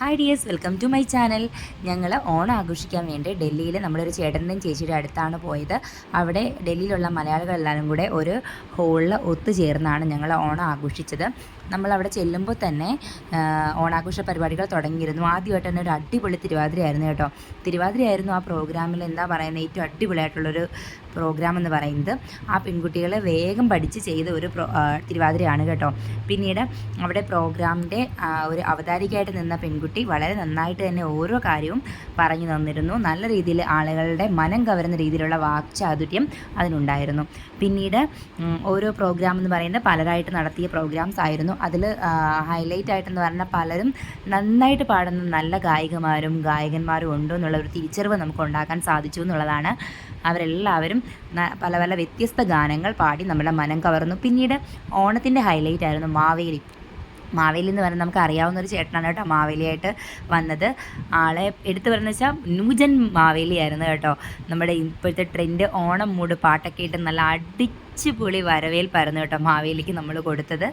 Hi dears welcome to my channel ഞങ്ങൾ ഓണം ആഘോഷിക്കാൻ വേണ്ടി ഡൽഹിയിൽ നമ്മളൊരു ചേട്ടന്റെയും ചേച്ചിയുടെ അടുത്താണ് പോയത്. അവിടെ ഡൽഹിയിലുള്ള മലയാളികളെല്ലാവരും കൂടെ ഒരു ഹോളിൽ ഒത്തുചേർന്നാണ് ഞങ്ങൾ ഓണം ആഘോഷിച്ചത്. നമ്മളവിടെ ചെല്ലുമ്പോൾ തന്നെ ഓണാഘോഷ പരിപാടികൾ തുടങ്ങിയിരുന്നു. ആദ്യമായിട്ട് തന്നെ ഒരു അടിപൊളി തിരുവാതിരയായിരുന്നു കേട്ടോ. തിരുവാതിരയായിരുന്നു ആ പ്രോഗ്രാമിൽ എന്താ പറയുന്നത് ഏറ്റവും അടിപൊളിയായിട്ടുള്ളൊരു പ്രോഗ്രാം എന്ന് പറയുന്നത്. ആ പെൺകുട്ടികളെ വേഗം പഠിച്ച് ചെയ്ത ഒരു തിരുവാതിരയാണ് കേട്ടോ. പിന്നീട് അവിടെ പ്രോഗ്രാമിന്റെ ഒരു അവതാരികയായിട്ട് നിന്ന പെൺകുട്ടി വളരെ നന്നായിട്ട് തന്നെ ഓരോ കാര്യവും പറഞ്ഞു തന്നിരുന്നു. നല്ല രീതിയിൽ ആളുകളുടെ മനം കവരുന്ന രീതിയിലുള്ള വാക്ചാതുര്യം അതിനുണ്ടായിരുന്നു. പിന്നീട് ഓരോ പ്രോഗ്രാം എന്ന് പറയുന്നത് പലരായിട്ട് നടത്തിയ പ്രോഗ്രാംസ് ആയിരുന്നു. അതിൽ ഹൈലൈറ്റ് ആയിട്ടെന്ന് പറഞ്ഞാൽ പലരും നന്നായിട്ട് പാടുന്ന നല്ല ഗായികമാരും ഗായകന്മാരും ഉണ്ടോ എന്നുള്ള ഒരു തിരിച്ചറിവ് നമുക്ക് ഉണ്ടാക്കാൻ സാധിച്ചു എന്നുള്ളതാണ്. അവരെല്ലാവരും പല പല വ്യത്യസ്ത ഗാനങ്ങൾ പാടി നമ്മുടെ മനം കവർന്നു. പിന്നീട് ഓണത്തിന്റെ ഹൈലൈറ്റ് ആയിരുന്നു മാവേലി. മാവേലി എന്ന് പറഞ്ഞാൽ നമുക്ക് അറിയാവുന്ന ഒരു ചേട്ടനാണ് കേട്ടോ മാവേലിയായിട്ട് വന്നത്. ആളെ എടുത്തു പറയുന്നത് വെച്ചാൽ നൂജൻ മാവേലി ആയിരുന്നു കേട്ടോ. നമ്മുടെ ഇപ്പോഴത്തെ ട്രെൻഡ് ഓണം മൂട് പാട്ടൊക്കെ ഇട്ട് നല്ല അടിച്ച് പൊളി വരവേൽപ്പായിരുന്നു കേട്ടോ മാവേലിക്ക് നമ്മൾ കൊടുത്തത്.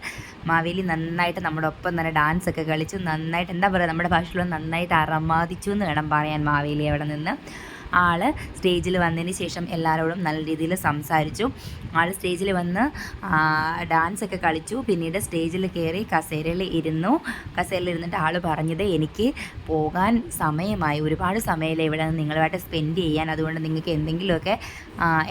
മാവേലി നന്നായിട്ട് നമ്മുടെ ഒപ്പം തന്നെ ഡാൻസ് ഒക്കെ കളിച്ചു. നന്നായിട്ട് എന്താ പറയുക നമ്മുടെ ഭാഷയിൽ നന്നായിട്ട് അറമാദിച്ചു എന്ന് വേണം പറയാൻ മാവേലി അവിടെ നിന്ന്. ആൾ സ്റ്റേജിൽ വന്നതിന് ശേഷം എല്ലാവരോടും നല്ല രീതിയിൽ സംസാരിച്ചു. ആൾ സ്റ്റേജിൽ വന്ന് ഡാൻസ് ഒക്കെ കളിച്ചു. പിന്നീട് സ്റ്റേജിൽ കയറി കസേരയിൽ ഇരുന്നു. കസേരയിൽ ഇരുന്നിട്ട് ആൾ പറഞ്ഞത് എനിക്ക് പോകാൻ സമയമായി. ഒരുപാട് സമയമില്ല ഇവിടെ നിങ്ങളുമായിട്ട് സ്പെൻഡ് ചെയ്യാൻ. അതുകൊണ്ട് നിങ്ങൾക്ക് എന്തെങ്കിലുമൊക്കെ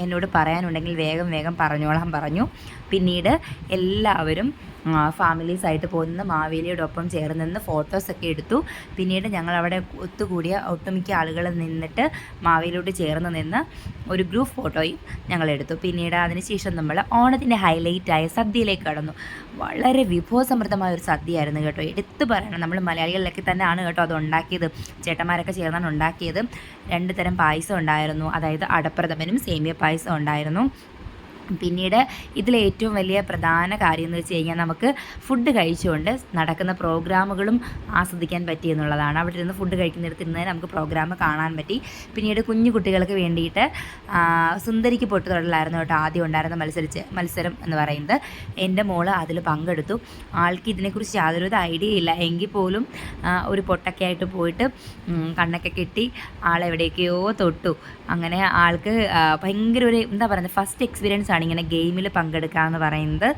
എന്നോട് പറയാനുണ്ടെങ്കിൽ വേഗം വേഗം പറഞ്ഞോളാം പറഞ്ഞു. പിന്നീട് എല്ലാവരും ഫാമിലീസ് ആയിട്ട് പോകുന്ന മാവേലിയോടൊപ്പം ചേർന്ന് നിന്ന് ഫോട്ടോസൊക്കെ എടുത്തു. പിന്നീട് ഞങ്ങൾ അവിടെ ഒത്തുകൂടിയ ഒട്ടുമിക്ക ആളുകൾ നിന്നിട്ട് മാവേലിയോട് ചേർന്ന് നിന്ന് ഒരു ഗ്രൂപ്പ് ഫോട്ടോയും ഞങ്ങൾ എടുത്തു. പിന്നീട് അതിനുശേഷം നമ്മൾ ഓണത്തിന്റെ ഹൈലൈറ്റായ സദ്യയിലേക്ക് കടന്നു. വളരെ വിഭവസമൃദ്ധമായ ഒരു സദ്യയായിരുന്നു കേട്ടോ. എടുത്തു പറയണം നമ്മൾ മലയാളികളിലൊക്കെ തന്നെയാണ് കേട്ടോ അത് ഉണ്ടാക്കിയത്. ചേട്ടന്മാരൊക്കെ ചേർന്നാണ് ഉണ്ടാക്കിയത്. രണ്ട് തരം പായസം ഉണ്ടായിരുന്നു. അതായത് അടപ്രഥമനും സേമിയ പായസം ഉണ്ടായിരുന്നു. പിന്നീട് ഇതിലേറ്റവും വലിയ പ്രധാന കാര്യം എന്ന് വെച്ച് കഴിഞ്ഞാൽ നമുക്ക് ഫുഡ് കഴിച്ചുകൊണ്ട് നടക്കുന്ന പ്രോഗ്രാമുകളും ആസ്വദിക്കാൻ പറ്റി എന്നുള്ളതാണ്. അവിടെ ഇരുന്ന് ഫുഡ് കഴിക്കുന്നിടത്ത് കഴിക്കുന്നിടത്തിരുന്ന് നമുക്ക് പ്രോഗ്രാം കാണാൻ പറ്റി. പിന്നീട് കുഞ്ഞു കുട്ടികൾക്ക് വേണ്ടിയിട്ട് സുന്ദരിക്ക് പൊട്ട് തൊടലായിരുന്നു കേട്ടോ ആദ്യം ഉണ്ടായിരുന്ന മത്സരിച്ച് മത്സരം എന്ന് പറയുന്നത്. എന്റെ മോൾ അതിൽ പങ്കെടുത്തു. ആൾക്ക് ഇതിനെക്കുറിച്ച് യാതൊരു ഐഡിയ ഇല്ല. എങ്കിൽ പോലും ഒരു പൊട്ടൊക്കെ ആയിട്ട് പോയിട്ട് കണ്ണൊക്കെ കെട്ടി ആളെവിടേക്കോ തൊട്ടു. അങ്ങനെ ആൾക്ക് ഭയങ്കര ഒരു എന്താ പറയുന്നത് ഫസ്റ്റ് എക്സ്പീരിയൻസ് ആണ് ഇങ്ങനെ ഗെയിമിൽ പങ്കെടുക്കുക എന്ന് പറയുന്നത്.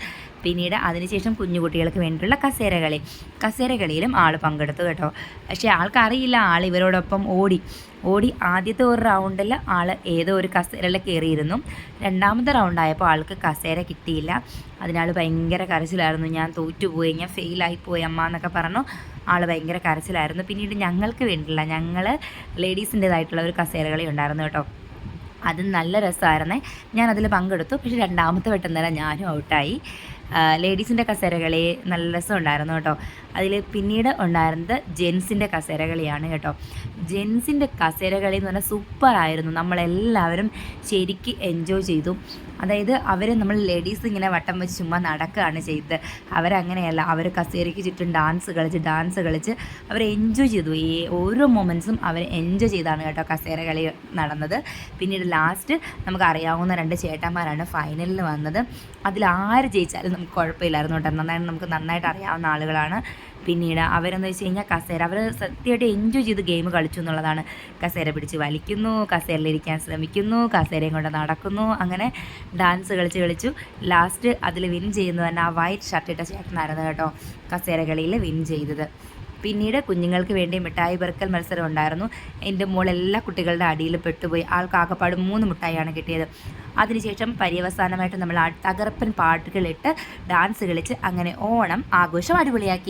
പിന്നീട് അതിനുശേഷം കുഞ്ഞുകുട്ടികൾക്ക് വേണ്ടിയിട്ടുള്ള കസേര കളി കസേര കളിയിലും ആൾ പങ്കെടുത്തു കേട്ടോ. പക്ഷേ ആൾക്കറിയില്ല ആൾ ഇവരോടൊപ്പം ഓടി. ഓടി ആദ്യത്തെ ഒരു റൗണ്ടിൽ ആൾ ഏതോ ഒരു കസേരയിൽ കയറിയിരുന്നു. രണ്ടാമത്തെ റൗണ്ട് ആയപ്പോൾ ആൾക്ക് കസേര കിട്ടിയില്ല. അതിനാൾ ഭയങ്കര കരച്ചിലായിരുന്നു. ഞാൻ തോറ്റുപോയി ഞാൻ ഫെയിലായി പോയി അമ്മ എന്നൊക്കെ പറഞ്ഞു. ആൾ ഭയങ്കര കരച്ചിലായിരുന്നു. പിന്നീട് ഞങ്ങൾക്ക് വേണ്ടിയില്ല ഞങ്ങൾ ലേഡീസിന്റേതായിട്ടുള്ള ഒരു കസേരകളി ഉണ്ടായിരുന്നു കേട്ടോ. അത് നല്ല രസമായിരുന്നേ. ഞാൻ അതിൽ പങ്കെടുത്തു. പക്ഷേ രണ്ടാമത്തെ വട്ടം തന്നെ ഞാനും ഔട്ടായി. ലേഡീസിന്റെ കസേരകളി നല്ല രസമുണ്ടായിരുന്നു കേട്ടോ. അതിൽ പിന്നീട് ഉണ്ടായിരുന്നത് ജെൻസിന്റെ കസേരകളിയാണ് കേട്ടോ. ജെൻസിന്റെ കസേരകളി എന്ന് പറഞ്ഞാൽ സൂപ്പറായിരുന്നു നമ്മളെല്ലാവരും ശരിക്ക് എൻജോയ് ചെയ്തു. അതായത് അവർ നമ്മൾ ലേഡീസ് ഇങ്ങനെ വട്ടം വെച്ച് ചുമ്മാ നടക്കുകയാണ് ചെയ്തത്. അവരങ്ങനെയല്ല. അവർ കസേരയ്ക്ക് ചുറ്റും ഡാൻസ് കളിച്ച് ഡാൻസ് കളിച്ച് അവർ എൻജോയ് ചെയ്തു. ഈ ഓരോ മൊമെൻസും അവർ എൻജോയ് ചെയ്താണ് കേട്ടോ കസേര കളി നടന്നത്. പിന്നീട് ലാസ്റ്റ് നമുക്ക് അറിയാവുന്ന രണ്ട് ചേട്ടന്മാരാണ് ഫൈനലിൽ വന്നത്. അതിൽ ആര് ജയിച്ചാലും നമുക്ക് കുഴപ്പമില്ലായിരുന്നു കേട്ടോ. നന്നായിട്ട് നമുക്ക് നന്നായിട്ട് അറിയാവുന്ന ആളുകളാണ്. പിന്നീട് അവരെന്ന് വെച്ച് കഴിഞ്ഞാൽ കസേര അവർ സത്യമായിട്ട് എൻജോയ് ചെയ്ത് ഗെയിം കളിച്ചു എന്നുള്ളതാണ്. കസേര പിടിച്ച് വലിക്കുന്നു കസേരയിലിരിക്കാൻ ശ്രമിക്കുന്നു കസേരയും കൊണ്ട് നടക്കുന്നു അങ്ങനെ ഡാൻസ് കളിച്ച് കളിച്ചു. ലാസ്റ്റ് അതിൽ വിൻ ചെയ്യുന്നു തന്നെ ആ വൈറ്റ് ഷർട്ട് ഇട്ട ചേട്ടനായിരുന്നു കേട്ടോ കസേര കളിയിൽ വിൻ ചെയ്തത്. പിന്നീട് കുഞ്ഞുങ്ങൾക്ക് വേണ്ടി മിഠായി പെറുക്കൽ മത്സരം ഉണ്ടായിരുന്നു. എന്റെ മോൾ എല്ലാ കുട്ടികളുടെ അടിയിൽ പെട്ടുപോയി. ആൾക്കാകപ്പാട് മൂന്ന് മിഠായിയാണ് കിട്ടിയത്. അതിനുശേഷം പര്യവസാനമായിട്ട് നമ്മൾ തകർപ്പൻ പാട്ടുകളിട്ട് ഡാൻസ് കളിച്ച് അങ്ങനെ ഓണം ആഘോഷം അടിപൊളിയാക്കി.